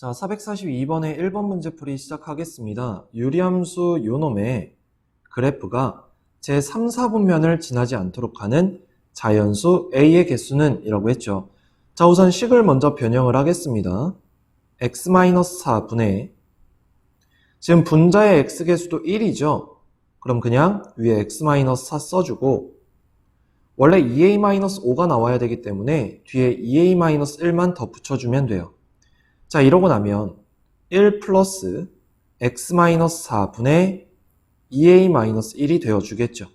자, 442번의 1번 문제풀이 시작하겠습니다. 유리함수 요놈의 그래프가 제3, 4분면을 지나지 않도록 하는 자연수 a의 개수는 이라고 했죠. 자, 우선 식을 먼저 변형을 하겠습니다. x-4분의 지금 분자의 x 개수도 1이죠. 그럼 그냥 위에 x-4 써주고 원래 2a-5가 나와야 되기 때문에 뒤에 2a-1만 더 붙여주면 돼요. 자, 이러고 나면 1 플러스 x-4분의 2a-1이 되어주겠죠.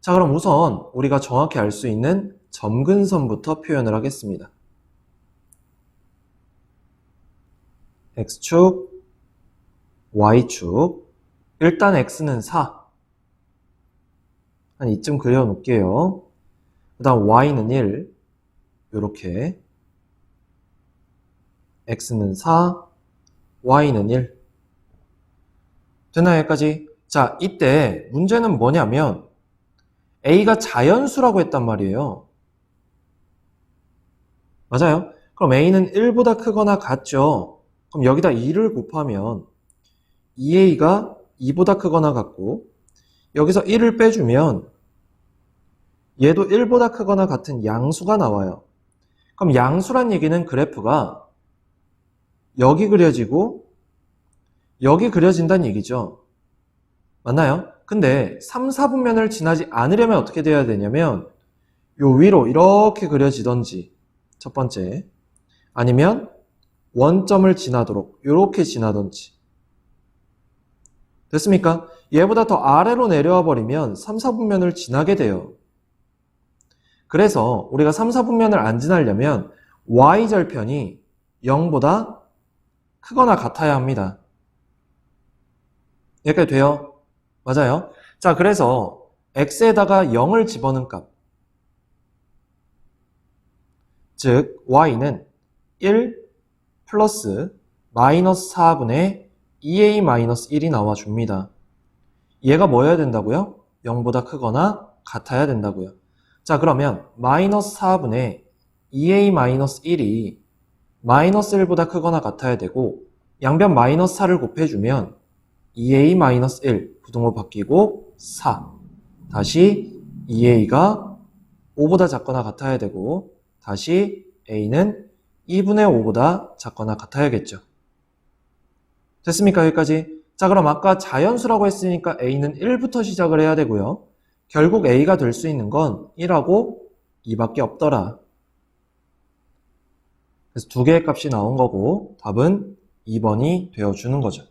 자, 그럼 우선 우리가 정확히 알 수 있는 점근선부터 표현을 하겠습니다. x축, y축, 일단 x는 4. 한 이쯤 그려놓을게요. 그 다음 y는 1. 요렇게. X는 4, y는 1. 되나요, 여기까지? 자, 이때 문제는 뭐냐면 a가 자연수라고 했단 말이에요. 맞아요? 그럼 a는 1보다 크거나 같죠? 그럼 여기다 2를 곱하면 2a가 2보다 크거나 같고 여기서 1을 빼주면 얘도 1보다 크거나 같은 양수가 나와요. 그럼 양수란 얘기는 그래프가 여기 그려지고 여기 그려진다는 얘기죠. 맞나요? 근데 3, 4분면을 지나지 않으려면 어떻게 돼야 되냐면 요 위로 이렇게 그려지던지 첫 번째 아니면 원점을 지나도록 이렇게 지나던지 됐습니까? 얘보다 더 아래로 내려와 버리면 3, 4분면을 지나게 돼요. 그래서 우리가 3, 4분면을 안 지나려면 y절편이 0보다 크거나 같아야 합니다. 여기까지 돼요? 맞아요? 자, 그래서 x에다가 0을 집어넣은 값. 즉, y는 1 플러스 마이너스 4분의 2a-1이 나와줍니다. 얘가 뭐여야 된다고요? 0보다 크거나 같아야 된다고요. 자, 그러면 마이너스 4분의 2a-1이 마이너스 1보다 크거나 같아야 되고 양변 마이너스 4를 곱해주면 2a-1 부등호 바뀌고 4 다시 2a가 5보다 작거나 같아야 되고 다시 a는 2분의 5보다 작거나 같아야겠죠. 됐습니까? 여기까지? 자 그럼 아까 자연수라고 했으니까 a는 1부터 시작을 해야 되고요. 결국 a가 될 수 있는 건 1하고 2밖에 없더라. 그래서 두 개의 값이 나온 거고 답은 2번이 되어주는 거죠.